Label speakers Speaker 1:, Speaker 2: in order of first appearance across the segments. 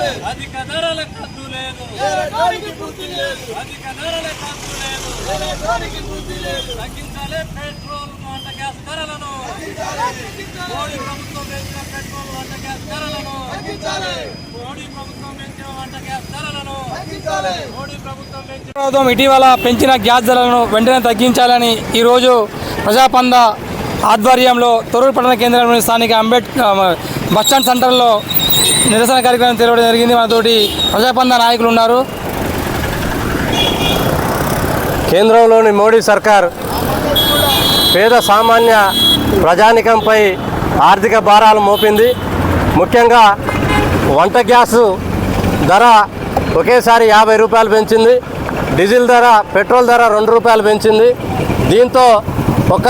Speaker 1: లేదు. లేదు. తగ్గించాలి పెట్రోల్ గ్యాస్ ధరలను. మోడీ ప్రభుత్వం పెంచిన పెట్రోల్ వంట గ్యాస్ ధరలను. మోడీ ప్రభుత్వం పెంచిన వంట గ్యాస్ ధరలను. మోడీ ప్రభుత్వం పెంచిన ఇటీవల పెంచిన గ్యాస్ ధరలను వెంటనే తగ్గించాలని ఈరోజు ప్రజాపంద ఆధ్వర్యంలో తొరూరు పట్టణ కేంద్రంలోని స్థానిక అంబేద్కర్ బస్టాండ్ సెంటర్లో నిరసన కార్యక్రమం తెలవడం జరిగింది. మనతోటి ప్రజాపంద నాయకులు ఉన్నారు.
Speaker 2: కేంద్రంలోని మోడీ సర్కార్ పేద సామాన్య ప్రజానికంపై ఆర్థిక భారాలు మోపింది. ముఖ్యంగా వంట గ్యాసు ధర ఒకేసారి యాభై రూపాయలు పెంచింది. డీజిల్ ధర పెట్రోల్ ధర రెండు రూపాయలు పెంచింది. దీంతో ఒక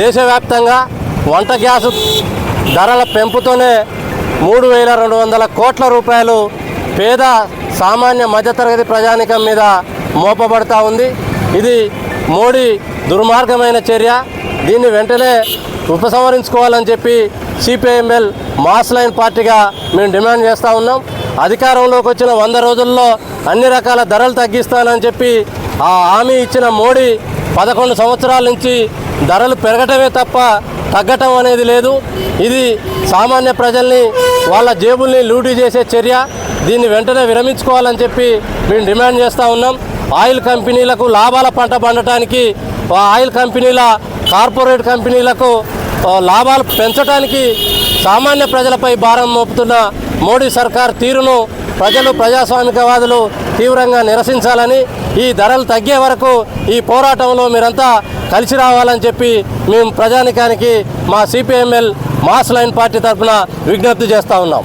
Speaker 2: దేశవ్యాప్తంగా వంట గ్యాసు ధరల పెంపుతోనే మూడు వేల రెండు వందల కోట్ల రూపాయలు పేద సామాన్య మధ్యతరగతి ప్రజానికం మీద మోపబడతా ఉంది. ఇది మోడీ దుర్మార్గమైన చర్య. దీన్ని వెంటనే ఉపసంహరించుకోవాలని చెప్పి సిపిఐఎంఎల్ మాస్ లైన్ పార్టీగా మేము డిమాండ్ చేస్తూ ఉన్నాం. అధికారంలోకి వచ్చిన వంద రోజుల్లో అన్ని రకాల ధరలు తగ్గిస్తానని చెప్పి ఆ హామీ ఇచ్చిన మోడీ పదకొండు సంవత్సరాల నుంచి ధరలు పెరగటమే తప్ప తగ్గటం అనేది లేదు. ఇది సామాన్య ప్రజల్ని వాళ్ళ జేబుల్ని లూటీ చేసే చర్య. దీన్ని వెంటనే విరమించుకోవాలని చెప్పి మేము డిమాండ్ చేస్తూ ఉన్నాం. ఆయిల్ కంపెనీలకు లాభాల పంట పండటానికి ఆయిల్ కంపెనీల కార్పొరేట్ కంపెనీలకు లాభాలు పెంచడానికి సామాన్య ప్రజలపై భారం మోపుతున్న మోడీ సర్కార్ తీరును ప్రజలు ప్రజాస్వామికవాదులు తీవ్రంగా నిరసించాలని ఈ ధరలు తగ్గే వరకు ఈ పోరాటంలో మీరంతా కలిసి రావాలని చెప్పి మేము ప్రజానికానికి మా సిపిఎంఎల్ మాస్ లైన్ పార్టీ తరఫున విజ్ఞప్తి చేస్తూ ఉన్నాం.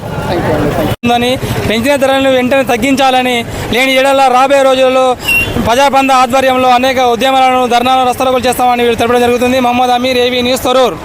Speaker 1: ఉందని పెంచిన ధరలను వెంటనే తగ్గించాలని లేని ఏడల రాబోయే రోజుల్లో ప్రజాబంధ ఆధ్వర్యంలో అనేక ఉద్యమాలను ధర్నాలను రస్తలకు చేస్తామని వీళ్ళు తెలపడం జరుగుతుంది. Mohammed Aamir AV news Tharoor.